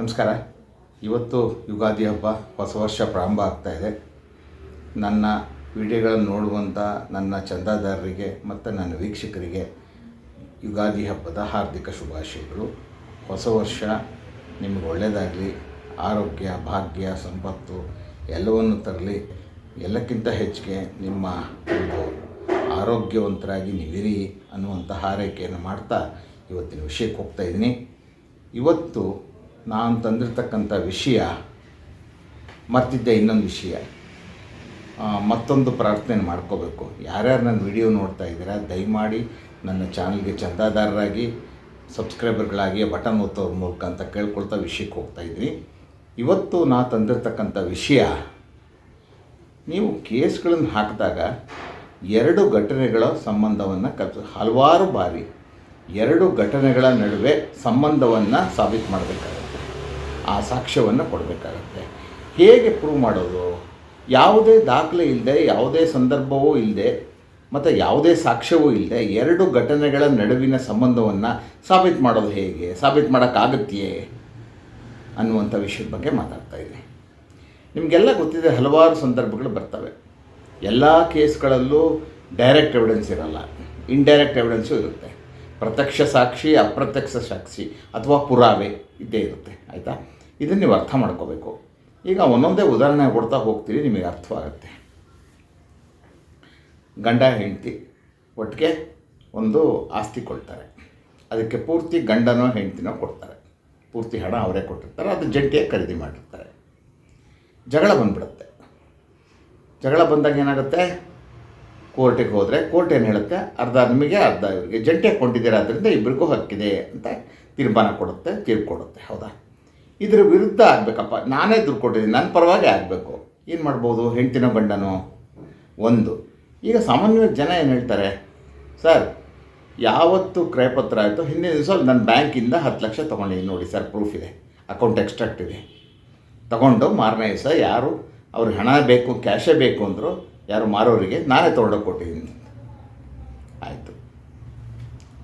ನಮಸ್ಕಾರ. ಇವತ್ತು ಯುಗಾದಿ ಹಬ್ಬ, ಹೊಸ ವರ್ಷ ಪ್ರಾರಂಭ ಆಗ್ತಾ ಇದೆ. ನನ್ನ ವಿಡಿಯೋಗಳನ್ನು ನೋಡುವಂಥ ನನ್ನ ಚಂದಾದಾರರಿಗೆ ಮತ್ತು ನನ್ನ ವೀಕ್ಷಕರಿಗೆ ಯುಗಾದಿ ಹಬ್ಬದ ಹಾರ್ದಿಕ ಶುಭಾಶಯಗಳು. ಹೊಸ ವರ್ಷ ನಿಮಗೆ ಒಳ್ಳೆಯದಾಗಲಿ ಆರೋಗ್ಯ, ಭಾಗ್ಯ, ಸಂಪತ್ತು ಎಲ್ಲವನ್ನು ತರಲಿ. ಎಲ್ಲಕ್ಕಿಂತ ಹೆಚ್ಚಿಗೆ ನಿಮ್ಮ ಒಂದು ಆರೋಗ್ಯವಂತರಾಗಿ ನೀವಿರಿ ಅನ್ನುವಂಥ ಹಾರೈಕೆಯನ್ನು ಮಾಡ್ತಾ ಇವತ್ತಿನ ವಿಷಯಕ್ಕೆ ಹೋಗ್ತಾ ಇದ್ದೀನಿ. ಇವತ್ತು ನಾನು ತಂದಿರ್ತಕ್ಕಂಥ ವಿಷಯ ಮರ್ತಿದ್ದೆ ಇನ್ನೊಂದು ವಿಷಯ. ಮತ್ತೊಂದು ಪ್ರಾರ್ಥನೆ ಮಾಡ್ಕೋಬೇಕು. ಯಾರ್ಯಾರು ನನ್ನ ವಿಡಿಯೋ ನೋಡ್ತಾ ಇದ್ದೀರಾ, ದಯಮಾಡಿ ನನ್ನ ಚಾನಲ್ಗೆ ಚಂದಾದಾರರಾಗಿ, ಸಬ್ಸ್ಕ್ರೈಬರ್ಗಳಾಗಿ, ಬಟನ್ ಒತ್ತೋರ ಮೂಲಕ ಅಂತ ಕೇಳ್ಕೊಳ್ತಾ ವಿಷಯಕ್ಕೆ ಹೋಗ್ತಾ ಇದ್ದೀನಿ ಇವತ್ತು ನಾ ತಂದಿರ್ತಕ್ಕಂಥ ವಿಷಯ, ನೀವು ಕೇಸ್ಗಳನ್ನು ಹಾಕಿದಾಗ ಎರಡು ಘಟನೆಗಳ ಸಂಬಂಧವನ್ನು ಕಲ್ಪಿಸ ಹಲವಾರು ಬಾರಿ ಎರಡು ಘಟನೆಗಳ ನಡುವೆ ಸಂಬಂಧವನ್ನು ಸಾಬೀತು ಮಾಡಬೇಕಾಗುತ್ತೆ. ಆ ಸಾಕ್ಷ್ಯವನ್ನು ಕೊಡಬೇಕಾಗತ್ತೆ. ಹೇಗೆ ಪ್ರೂವ್ ಮಾಡೋದು? ಯಾವುದೇ ದಾಖಲೆ ಇಲ್ಲದೆ ಯಾವುದೇ ಸಂದರ್ಭವೂ ಇಲ್ಲದೆ ಮತ್ತು ಯಾವುದೇ ಸಾಕ್ಷ್ಯವೂ ಇಲ್ಲದೆ ಎರಡು ಘಟನೆಗಳ ನಡುವಿನ ಸಂಬಂಧವನ್ನು ಸಾಬೀತು ಮಾಡೋದು ಹೇಗೆ? ಸಾಬೀತು ಮಾಡೋಕ್ಕಾಗತ್ತೆಯೇ ಅನ್ನುವಂಥ ವಿಷಯದ ಬಗ್ಗೆ ಮಾತಾಡ್ತಾ ಇದ್ದೀನಿ. ನಿಮಗೆಲ್ಲ ಗೊತ್ತಿದೆ ಹಲವಾರು ಸಂದರ್ಭಗಳು ಬರ್ತವೆ. ಎಲ್ಲ ಕೇಸ್ಗಳಲ್ಲೂ ಡೈರೆಕ್ಟ್ ಎವಿಡೆನ್ಸ್ ಇರಲ್ಲ. ಇನ್ಡೈರೆಕ್ಟ್ ಎವಿಡೆನ್ಸು ಇರುತ್ತೆ. ಪ್ರತ್ಯಕ್ಷ ಸಾಕ್ಷಿ, ಅಪ್ರತ್ಯಕ್ಷ ಸಾಕ್ಷಿ ಅಥವಾ ಪುರಾವೆ ಇದ್ದೇ ಇರುತ್ತೆ, ಆಯಿತಾ? ಇದನ್ನು ನೀವು ಅರ್ಥ ಮಾಡ್ಕೋಬೇಕು. ಈಗ ಒಂದೊಂದೇ ಉದಾಹರಣೆ ಕೊಡ್ತಾ ಹೋಗ್ತೀವಿ, ನಿಮಗೆ ಅರ್ಥವಾಗುತ್ತೆ. ಗಂಡ, ಹೆಂಡತಿ ಒಟ್ಟಿಗೆ ಒಂದು ಆಸ್ತಿ ಕೊಡ್ತಾರೆ. ಅದಕ್ಕೆ ಪೂರ್ತಿ ಗಂಡನೋ, ಹೆಂಡತಿನೋ ಕೊಡ್ತಾರೆ. ಪೂರ್ತಿ ಹಣ ಅವರೇ ಕೊಟ್ಟಿರ್ತಾರೆ, ಅದು ಜಂಟಿಯಾಗಿ ಖರೀದಿ ಮಾಡಿರ್ತಾರೆ. ಜಗಳ ಬಂದ್ಬಿಡುತ್ತೆ. ಜಗಳ ಬಂದಾಗ ಏನಾಗುತ್ತೆ? ಕೋರ್ಟಿಗೆ ಹೋದರೆ ಕೋರ್ಟ್ ಏನು ಹೇಳುತ್ತೆ? ಅರ್ಧ ನಿಮಗೆ, ಅರ್ಧ ಇವರಿಗೆ. ಜಂಟಿ ಹಾಕ್ಕೊಂಡಿದ್ದೀರಾ ಅದರಿಂದ ಇಬ್ಬರಿಗೂ ಹಕ್ಕಿದೆ ಅಂತ ತೀರ್ಮಾನ ಕೊಡುತ್ತೆ, ತೀರ್ಪು ಕೊಡುತ್ತೆ. ಹೌದಾ? ಇದರ ವಿರುದ್ಧ ಆಗಬೇಕಪ್ಪ. ನಾನೇ ದುಡ್ಡು ಕೊಟ್ಟಿದ್ದೀನಿ. ನನ್ನ ಪರವಾಗಿ ಆಗಬೇಕು. ಏನು ಮಾಡ್ಬೋದು? ಹೆಂಡತಿನ ಗಂಡನೋ? ಒಂದು. ಈಗ ಸಾಮಾನ್ಯವಾಗಿ ಜನ ಏನು ಹೇಳ್ತಾರೆ? ಸರ್, ಯಾವತ್ತು ಕ್ರಯಪತ್ರ ಆಯಿತು, ಹಿಂದಿನ ದಿವಸ ನನ್ನ ಬ್ಯಾಂಕಿಂದ ಹತ್ತು ಲಕ್ಷ ತೊಗೊಂಡಿದ್ದೀನಿ ನೋಡಿ ಸರ್ ಪ್ರೂಫ್ ಇದೆ. ಅಕೌಂಟ್ ಎಕ್ಸ್ಟ್ರಾಕ್ಟ್ ಇದೆ. ತಗೊಂಡು ಮಾರನೇ ದಿವಸ ಯಾರು ಅವ್ರಿಗೆ ಹಣ ಬೇಕು ಕ್ಯಾಶೇ ಬೇಕು ಅಂದರು ಯಾರು ಮಾರೋರಿಗೆ ನಾನೇ ತೊಗೊಂಡೋಗಿ ಕೊಟ್ಟಿದ್ದೀನಿ ಆಯಿತು.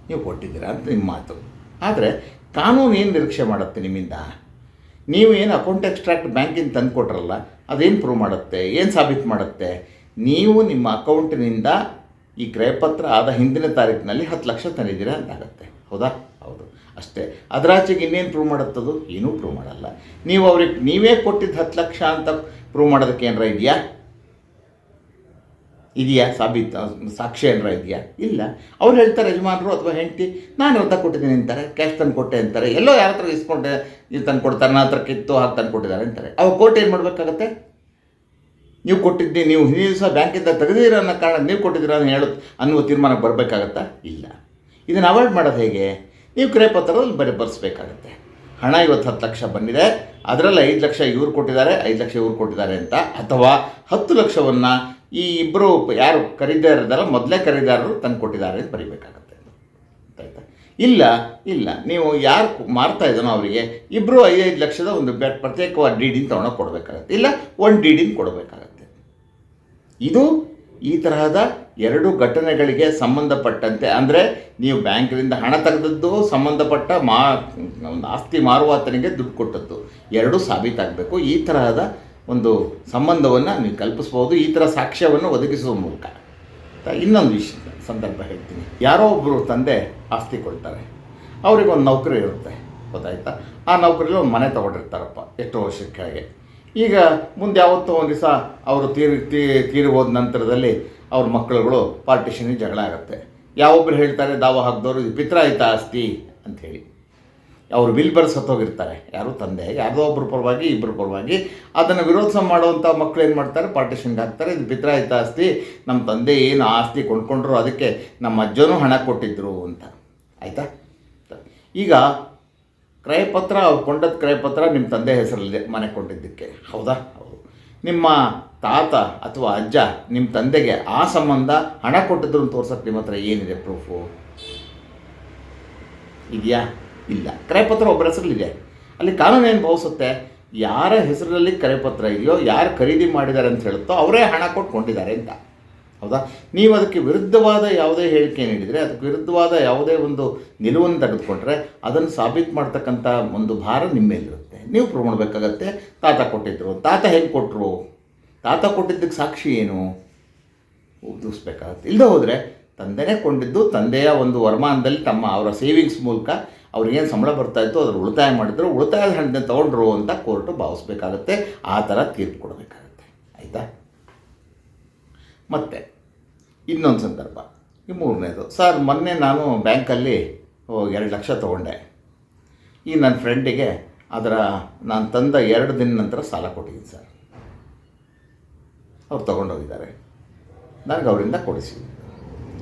ನೀವು ಕೊಟ್ಟಿದ್ದೀರಾ ಅಂತ ನಿಮ್ಮ ಮಾತು. ಆದರೆ ಕಾನೂನು ಏನು ನಿರೀಕ್ಷೆ ಮಾಡುತ್ತೆ ನಿಮ್ಮಿಂದ? ನೀವು ಏನು ಅಕೌಂಟ್ ಎಕ್ಸ್ಟ್ರಾಕ್ಟ್ ಬ್ಯಾಂಕಿಂದ ತಂದು ಕೊಟ್ರಲ್ಲ ಅದೇನು ಪ್ರೂವ್ ಮಾಡುತ್ತೆ? ಏನು ಸಾಬೀತು ಮಾಡುತ್ತೆ? ನೀವು ನಿಮ್ಮ ಅಕೌಂಟಿನಿಂದ ಈ ಕ್ರಯಪತ್ರ ಆದ ಹಿಂದಿನ ತಾರೀಕಿನಲ್ಲಿ ಹತ್ತು ಲಕ್ಷ ತಂದಿದ್ದೀರಾ ಅಂತಾಗತ್ತೆ ಹೌದಾ? ಹೌದು. ಅಷ್ಟೇ. ಅದರಾಚೆಗೆ ಇನ್ನೇನು ಪ್ರೂವ್ ಮಾಡುತ್ತದು? ಏನೂ ಪ್ರೂವ್ ಮಾಡಲ್ಲ. ನೀವು ಅವ್ರಿಗೆ ನೀವೇ ಕೊಟ್ಟಿದ್ದು ಹತ್ತು ಲಕ್ಷ ಅಂತ ಪ್ರೂವ್ ಮಾಡೋದಕ್ಕೆ ಏನಾರ ಇದೆಯಾ? ಇದೆಯಾ ಸಾಬೀತು, ಸಾಕ್ಷಿ ಏನಾರ ಇದೆಯಾ? ಇಲ್ಲ. ಅವ್ರು ಹೇಳ್ತಾರೆ, ಯಜಮಾನರು ಅಥವಾ ಹೆಂಡತಿ, ನಾನು ಅಂತ ಕೊಟ್ಟಿದ್ದೀನಿ ಅಂತಾರೆ, ಕ್ಯಾಶ್ ತಂದು ಕೊಟ್ಟೆ ಅಂತಾರೆ, ಎಲ್ಲೋ ಯಾರ ಹತ್ರ ಇಸ್ಕೊಂಡೆ ಇದು ತಂದು ಕೊಡ್ತಾರೆ, ನನ್ನ ಹತ್ರ ಕಿತ್ತು ಹಾಕಿ ತಂದು ಕೊಟ್ಟಿದ್ದಾರೆ ಅಂತಾರೆ. ಅವ್ರು ಕೋರ್ಟ್ ಏನು ಮಾಡಬೇಕಾಗತ್ತೆ? ನೀವು ಕೊಟ್ಟಿದ್ದೀನಿ ನೀವು ಹಿಂದಿನ ದಿವಸ ಬ್ಯಾಂಕಿಂದ ತೆಗೆದಿರೋ ಅನ್ನೋ ಕಾರಣ ನೀವು ಕೊಟ್ಟಿದ್ದೀರ ಅಂತ ಹೇಳುತ್ತೆ ಅನ್ನುವ ತೀರ್ಮಾನಕ್ಕೆ ಬರಬೇಕಾಗತ್ತಾ? ಇಲ್ಲ. ಇದನ್ನು ಅವಾಯ್ಡ್ ಮಾಡೋದು ಹೇಗೆ? ನೀವು ಕ್ರಯಪತ್ರದಲ್ಲಿ ಬರೀ ಬರೆಸ್ಬೇಕಾಗತ್ತೆ. ಹಣ ಇವತ್ತು ಹತ್ತು ಲಕ್ಷ ಬಂದಿದೆ, ಅದರಲ್ಲಿ ಐದು ಲಕ್ಷ ಇವ್ರು ಕೊಟ್ಟಿದ್ದಾರೆ, ಐದು ಲಕ್ಷ ಇವ್ರು ಕೊಟ್ಟಿದ್ದಾರೆ ಅಂತ, ಅಥವಾ ಹತ್ತು ಲಕ್ಷವನ್ನು ಈ ಇಬ್ಬರು ಯಾರು ಖರೀದಿದಾರದಲ್ಲ ಮೊದಲೇ ಖರೀದಾರರು ತಂದು ಕೊಟ್ಟಿದ್ದಾರೆ ಅಂತ ಬರೀಬೇಕಾಗತ್ತೆ. ಆಯ್ತಾ? ಇಲ್ಲ ಇಲ್ಲ. ನೀವು ಯಾರು ಮಾರ್ತಾ ಇದ್ದಾನೋ ಅವರಿಗೆ ಇಬ್ಬರು ಐದೈದು ಲಕ್ಷದ ಒಂದು ಪ್ರತ್ಯೇಕವಾದ ಡಿಡಿನ ತೊಗೊಂಡೋಗಿ ಕೊಡಬೇಕಾಗತ್ತೆ. ಇಲ್ಲ, ಒಂದು ಡಿ ಡಿನ ಕೊಡಬೇಕಾಗತ್ತೆ. ಇದು ಈ ತರಹದ ಎರಡು ಘಟನೆಗಳಿಗೆ ಸಂಬಂಧಪಟ್ಟಂತೆ, ಅಂದರೆ ನೀವು ಬ್ಯಾಂಕಿನಿಂದ ಹಣ ತೆಗೆದದ್ದು ಸಂಬಂಧಪಟ್ಟ ಮಾ, ಒಂದು ಆಸ್ತಿ ಮಾರುವಾತನಿಗೆ ದುಡ್ಡು ಕೊಟ್ಟದ್ದು, ಎರಡೂ ಸಾಬೀತಾಗಬೇಕು. ಈ ತರಹದ ಒಂದು ಸಂಬಂಧವನ್ನು ನೀವು ಕಲ್ಪಿಸ್ಬೋದು, ಈ ಥರ ಸಾಕ್ಷ್ಯವನ್ನು ಒದಗಿಸುವ ಮೂಲಕ. ಇನ್ನೊಂದು ವಿಷಯ ಸಂದರ್ಭ ಹೇಳ್ತೀನಿ. ಯಾರೋ ಒಬ್ಬರು ತಂದೆ ಆಸ್ತಿ ಕೊಡ್ತಾರೆ. ಅವ್ರಿಗೆ ಒಂದು ನೌಕರಿ ಇರುತ್ತೆ, ಗೊತ್ತಾಯ್ತಾ? ಆ ನೌಕರಿಲಿ ಒಂದು ಮನೆ ತೊಗೊಂಡಿರ್ತಾರಪ್ಪ, ಎಷ್ಟು ವರ್ಷಕ್ಕೆ ಈಗ ಮುಂದೆ ಯಾವತ್ತೋ ಒಂದು ದಿವಸ ಅವರು ತೀರಿ ತೀರಿ ಹೋದ ನಂತರದಲ್ಲಿ ಅವ್ರ ಮಕ್ಕಳುಗಳು ಪಾರ್ಟಿಷನಿಗೆ ಜಗಳ ಆಗುತ್ತೆ. ಯಾವೊಬ್ಬರು ಹೇಳ್ತಾರೆ, ದಾವ ಹಾಕಿದವರು ಪಿತ್ರ ಆಯ್ತಾ ಆಸ್ತಿ ಅಂಥೇಳಿ ಅವರು ಬಿಲ್ ಬರ್ಸ್ ಸತ್ತೋಗಿರ್ತಾರೆ. ಯಾರು ತಂದೆ, ಯಾರದೋ ಒಬ್ಬರ ಪರವಾಗಿ ಇಬ್ಬರ ಪರವಾಗಿ. ಅದನ್ನು ವಿರೋಧ ಮಾಡುವಂಥ ಮಕ್ಕಳು ಏನು ಮಾಡ್ತಾರೆ? ಪಾರ್ಟಿಷನ್ಗೆ ಹಾಕ್ತಾರೆ. ಇದು ಪಿತ್ರಾಯಿತ ಆಸ್ತಿ. ನಮ್ಮ ತಂದೆ ಏನು ಆಸ್ತಿ ಕೊಂಡ್ಕೊಂಡ್ರು ಅದಕ್ಕೆ ನಮ್ಮ ಅಜ್ಜನೂ ಹಣ ಕೊಟ್ಟಿದ್ದರು ಅಂತ. ಆಯಿತಾ? ಈಗ ಕ್ರಯಪತ್ರ, ಅವ್ರು ಕೊಂಡದ ಕ್ರಯಪತ್ರ ನಿಮ್ಮ ತಂದೆ ಹೆಸರಲ್ಲಿದೆ ಮನೆ ಕೊಂಡಿದ್ದಕ್ಕೆ. ಹೌದಾ? ಹೌದು. ನಿಮ್ಮ ತಾತ ಅಥವಾ ಅಜ್ಜ ನಿಮ್ಮ ತಂದೆಗೆ ಆ ಸಂಬಂಧ ಹಣ ಕೊಟ್ಟಿದ್ರು ತೋರ್ಸಕ್ಕೆ ನಿಮ್ಮ ಹತ್ರ ಏನಿದೆ ಪ್ರೂಫು ಇದೆಯಾ? ಇಲ್ಲ. ಕರೆಪತ್ರ ಒಬ್ಬರ ಹೆಸರಲ್ಲಿದೆ ಅಲ್ಲಿ ಕಾನೂನು ಏನು ಭಾವಿಸುತ್ತೆ ಯಾರ ಹೆಸರಲ್ಲಿ ಕರೆಪತ್ರ ಇದೆಯೋ, ಯಾರು ಖರೀದಿ ಮಾಡಿದ್ದಾರೆ ಅಂತ ಹೇಳುತ್ತೋ, ಅವರೇ ಹಣ ಕೊಟ್ಕೊಂಡಿದ್ದಾರೆ ಅಂತ. ಹೌದಾ? ನೀವು ಅದಕ್ಕೆ ವಿರುದ್ಧವಾದ ಯಾವುದೇ ಹೇಳಿಕೆ ನೀಡಿದರೆ, ಅದಕ್ಕೆ ವಿರುದ್ಧವಾದ ಯಾವುದೇ ಒಂದು ನಿಲುವನ್ನು ತೆಗೆದುಕೊಂಡ್ರೆ, ಅದನ್ನು ಸಾಬೀತು ಮಾಡ್ತಕ್ಕಂಥ ಒಂದು ಭಾರ ನಿಮ್ಮ ಮೇಲಿರುತ್ತೆ. ನೀವು ಪ್ರೂವ್ ಮಾಡಬೇಕಾಗತ್ತೆ. ತಾತ ಕೊಟ್ಟಿದ್ದರು ತಾತ ಹೇಗೆ ಕೊಟ್ಟರು ತಾತ ಕೊಟ್ಟಿದ್ದಕ್ಕೆ ಸಾಕ್ಷಿ ಏನು? ಉದಿಸ್ಬೇಕಾಗತ್ತೆ ಇಲ್ಲದೆ ಹೋದರೆ ತಂದೆನೇ ಕೊಂಡಿದ್ದು ತಂದೆಯ ಒಂದು ವರಮಾನದಲ್ಲಿ ತಮ್ಮ ಅವರ ಸೇವಿಂಗ್ಸ್ ಮೂಲಕ ಅವ್ರಿಗೇನು ಸಂಬಳ ಬರ್ತಾ ಇತ್ತು ಅದ್ರ ಉಳಿತಾಯ ಮಾಡಿದ್ರು, ಉಳಿತಾಯದ ಹಣದಿಂದ ತೊಗೊಂಡ್ರು ಅಂತ ಕೋರ್ಟು ಭಾವಿಸ್ಬೇಕಾಗತ್ತೆ, ಆ ಥರ ತೀರ್ಪು ಕೊಡಬೇಕಾಗತ್ತೆ. ಆಯಿತಾ? ಮತ್ತು, ಇನ್ನೊಂದು ಸಂದರ್ಭ. ಈ ಮೂರನೇದು, ಸರ್, ಮೊನ್ನೆ ನಾನು ಬ್ಯಾಂಕಲ್ಲಿ ಎರಡು ಲಕ್ಷ ತೊಗೊಂಡೆ. ಈ ನನ್ನ ಫ್ರೆಂಡಿಗೆ ಅದರ ನಾನು ತಂದ ಎರಡು ದಿನ ನಂತರ ಸಾಲ ಕೊಟ್ಟಿದ್ದೀನಿ ಸರ್. ಅವ್ರು ತೊಗೊಂಡೋಗಿದ್ದಾರೆ. ನನಗೆ ಅವರಿಂದ ಕೊಡಿಸಿ.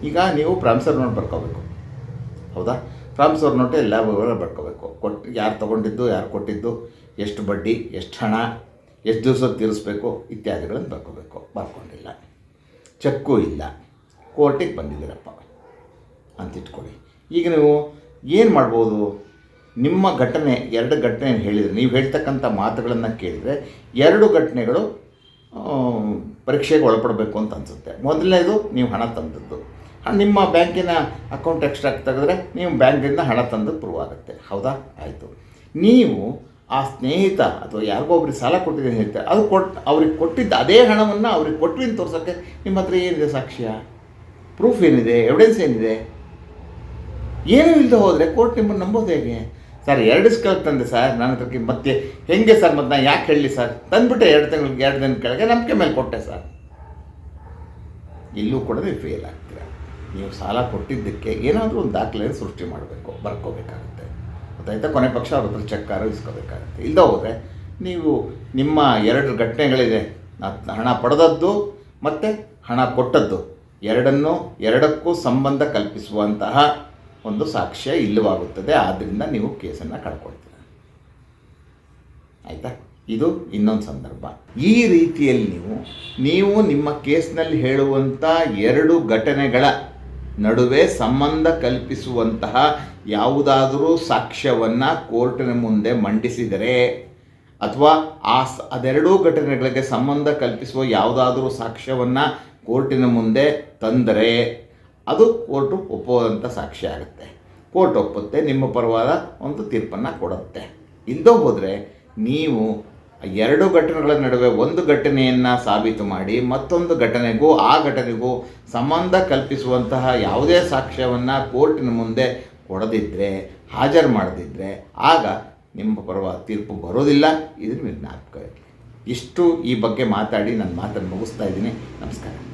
ಈಗ ನೀವು ಪ್ರಾಮಿಸರ್ ನೋಡಿ ಬರ್ಕೋಬೇಕು. ಹೌದಾ? ಪ್ರಾಮಿಸರ್ ನೋಟು ಎಲ್ಲ ವಿವರ ಬರ್ಕೋಬೇಕು. ಕೊಟ್ಟು ಯಾರು ತೊಗೊಂಡಿದ್ದು, ಯಾರು ಕೊಟ್ಟಿದ್ದು, ಎಷ್ಟು ಬಡ್ಡಿ, ಎಷ್ಟು ಹಣ, ಎಷ್ಟು ದಿವಸ ತೀರಿಸ್ಬೇಕು ಇತ್ಯಾದಿಗಳನ್ನು ಬರ್ಕೋಬೇಕು. ಬರ್ಕೊಂಡಿಲ್ಲ. ಚೆಕ್ಕು ಇಲ್ಲ. ಕೋರ್ಟಿಗೆ ಬಂದಿದ್ದೀರಪ್ಪ. ಅಂತ ಇಟ್ಕೊಳ್ಳಿ. ಈಗ ನೀವು ಏನು ಮಾಡ್ಬೋದು? ನಿಮ್ಮ ಘಟನೆ, ಎರಡು ಘಟನೆ ಹೇಳಿದರೆ, ನೀವು ಹೇಳ್ತಕ್ಕಂಥ ಮಾತುಗಳನ್ನು ಕೇಳಿದರೆ ಎರಡು ಘಟನೆಗಳು ಪರೀಕ್ಷೆಗೆ ಒಳಪಡಬೇಕು ಅಂತ ಅನಿಸುತ್ತೆ. ಮೊದಲನೇದು ನೀವು ಹಣ ತಂದದ್ದು. ನಿಮ್ಮ ಬ್ಯಾಂಕಿನ ಅಕೌಂಟ್ ಎಕ್ಸ್ಟ್ರಾಕ್ಟ್ ತೆಗೆದ್ರೆ ನೀವು ಬ್ಯಾಂಕಿಂದ ಹಣ ತಂದು ಪ್ರೂವ್ ಆಗುತ್ತೆ. ಹೌದಾ? ಆಯಿತು. ನೀವು ಆ ಸ್ನೇಹಿತ ಅಥವಾ ಯಾರಿಗೋ ಒಬ್ರಿಗೆ ಸಾಲ ಕೊಟ್ಟಿದ್ದೀನಿ ಹೇಳ್ತಾರೆ ಅದು ಕೊಟ್ಟು ಅವ್ರಿಗೆ ಕೊಟ್ಟಿದ್ದ ಅದೇ ಹಣವನ್ನು ಅವ್ರಿಗೆ ಕೊಟ್ಟು ಅಂತ ತೋರ್ಸೋಕ್ಕೆ ನಿಮ್ಮ ಹತ್ರ ಏನಿದೆ ಸಾಕ್ಷ್ಯ? ಪ್ರೂಫ್ ಏನಿದೆ? ಎವಿಡೆನ್ಸ್ ಏನಿದೆ? ಏನೂ ಇಲ್ಲದೆ ಹೋದರೆ ಕೋರ್ಟ್ ನಿಮ್ಮನ್ನು ನಂಬೋದು ಹೇಗೆ? ಸರ್ ಎರಡು ಸ್ಕಲ್ ತಂದೆ ಸರ್ ನನ್ನ ಹತ್ರಕ್ಕೆ ಮತ್ತೆ ಹೆಂಗೆ ಸರ್ ಮತ್ತೆ ನಾನು ಯಾಕೆ ಹೇಳಿ ಸರ್ ತಂದುಬಿಟ್ಟೆ ಎರಡು ತಿಂಗಳಿಗೆ, ಎರಡು ದಿನ ಕೆಳಗೆ ನಂಬಿಕೆ ಮೇಲೆ ಕೊಟ್ಟೆ ಸರ್ ಇಲ್ಲೂ ಕೂಡ ನೀವು ಫೇಲ್ ಆಗ್ತೀರ. ನೀವು ಸಾಲ ಕೊಟ್ಟಿದ್ದಕ್ಕೆ ಏನಾದರೂ ಒಂದು ದಾಖಲೆ ಸೃಷ್ಟಿ ಮಾಡಬೇಕು, ಬರ್ಕೋಬೇಕಾಗುತ್ತೆ. ಗೊತ್ತಾಯ್ತಾ? ಕೊನೆ ಪಕ್ಷ ಅವ್ರ ಹತ್ರ ಚೆಕ್ಕಾರ ಇಸ್ಕೋಬೇಕಾಗುತ್ತೆ. ಇಲ್ಲದ ಹೋದರೆ ನೀವು ನಿಮ್ಮ ಎರಡು ಘಟನೆಗಳಿದೆ. ಹಣ ಪಡೆದದ್ದು ಮತ್ತು ಹಣ ಕೊಟ್ಟದ್ದು. ಎರಡನ್ನು, ಎರಡಕ್ಕೂ ಸಂಬಂಧ ಕಲ್ಪಿಸುವಂತಹ ಒಂದು ಸಾಕ್ಷ್ಯ ಇಲ್ಲವಾಗುತ್ತದೆ. ಆದ್ದರಿಂದ ನೀವು ಕೇಸನ್ನು ಕಳ್ಕೊಳ್ತೀರ. ಆಯಿತಾ? ಇದು ಇನ್ನೊಂದು ಸಂದರ್ಭ. ಈ ರೀತಿಯಲ್ಲಿ ನೀವು ನೀವು ನಿಮ್ಮ ಕೇಸ್ನಲ್ಲಿ ಹೇಳುವಂಥ ಎರಡು ಘಟನೆಗಳ ನಡುವೆ ಸಂಬಂಧ ಕಲ್ಪಿಸುವಂತಹ ಯಾವುದಾದರೂ ಸಾಕ್ಷ್ಯವನ್ನು ಕೋರ್ಟಿನ ಮುಂದೆ ಮಂಡಿಸಿದರೆ ಅಥವಾ ಆ ಅದೆರಡೂ ಘಟನೆಗಳಿಗೆ ಸಂಬಂಧ ಕಲ್ಪಿಸುವ ಯಾವುದಾದರೂ ಸಾಕ್ಷ್ಯವನ್ನು ಕೋರ್ಟಿನ ಮುಂದೆ ತಂದರೆ ಅದು ಕೋರ್ಟು ಒಪ್ಪುವಂಥ ಸಾಕ್ಷ್ಯ ಆಗುತ್ತೆ. ಕೋರ್ಟ್ ಒಪ್ಪುತ್ತೆ, ನಿಮ್ಮ ಪರವಾದ ಒಂದು ತೀರ್ಪನ್ನು ಕೊಡುತ್ತೆ. ಇಲ್ಲದೋ ಹೋದರೆ ನೀವು ಎರಡು ಘಟನೆಗಳ ನಡುವೆ ಒಂದು ಘಟನೆಯನ್ನು ಸಾಬೀತು ಮಾಡಿ ಮತ್ತೊಂದು ಘಟನೆಗೂ ಆ ಘಟನೆಗೂ ಸಂಬಂಧ ಕಲ್ಪಿಸುವಂತಹ ಯಾವುದೇ ಸಾಕ್ಷ್ಯವನ್ನು ಕೋರ್ಟಿನ ಮುಂದೆ ಕೊಡದಿದ್ದರೆ ಹಾಜರು ಮಾಡದಿದ್ದರೆ ಆಗ ನಿಮ್ಮ ಬರುವ ತೀರ್ಪು ಬರೋದಿಲ್ಲ. ಇದು ಜ್ಞಾಪಕ. ಇಷ್ಟು ಈ ಬಗ್ಗೆ ಮಾತಾಡಿ ನನ್ನ ಮಾತನ್ನು ಮುಗಿಸ್ತಾ ಇದ್ದೀನಿ. ನಮಸ್ಕಾರ.